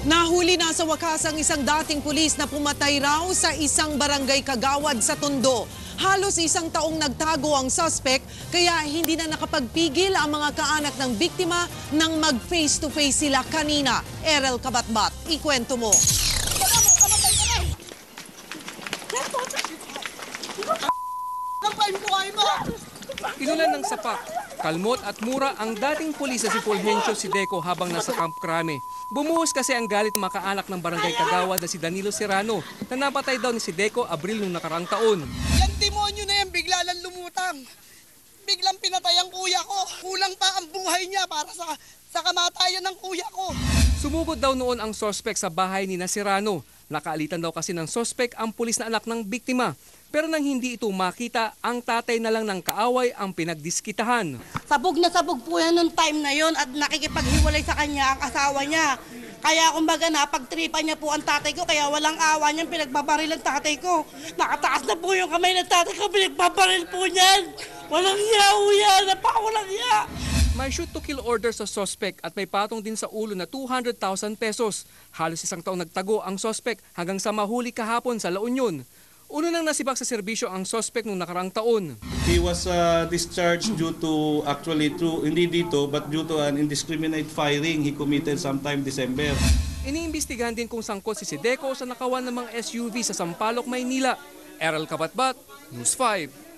Nahuli na sa wakas ang isang dating pulis na pumatay raw sa isang barangay kagawad sa Tondo. Halos isang taong nagtago ang suspect kaya hindi na nakapagpigil ang mga kaanak ng biktima nang mag face to face sila kanina. Erel Kabatbat, ikwento mo. Inulan ng sapak, kalmot at mura ang dating pulis na si Fulgencio Sideco habang nasa Camp Crame. Bumuhos kasi ang galit makaanak ng barangay Kagawad na si Danilo Serrano na napatay daw ni Sideco Abril nung nakarang taon. Yan demonyo na yan, bigla lang lumutang. Biglang pinatay ang kuya ko. Kulang pa ang buhay niya para sa sa kamatayan ng kuya ko. Sumugod daw noon ang sospek sa bahay ni Nasirano. Nakaalitan daw kasi ng sospek ang pulis na anak ng biktima. Pero nang hindi ito makita, ang tatay na lang ng kaaway ang pinagdiskitahan. Sabog na sabog po yan nung time na yon at nakikipaghiwalay sa kanya ang asawa niya. Kaya kumbaga napagtripan niya po ang tatay ko kaya walang awa niyang pinagbabaril ang tatay ko. Nakataas na po yung kamay ng tatay ko, pinagbabaril po niyan. Walang po yan, napakawalang hiya. May shoot to kill order sa sospek at may patong din sa ulo na 200,000 pesos. Halos isang taong nagtago ang sospek hanggang sa mahuli kahapon sa La Union. Uno nang nasibak sa serbisyo ang sospek nung nakarang taon. He was uh, discharged due to actually through hindi dito but due to an indiscriminate firing he committed sometime December. Iniimbestigahan din kung sangkot si Sideco sa nakawan ng mga SUV sa Sampaloc, Maynila. Errol Kabatbat, News 5.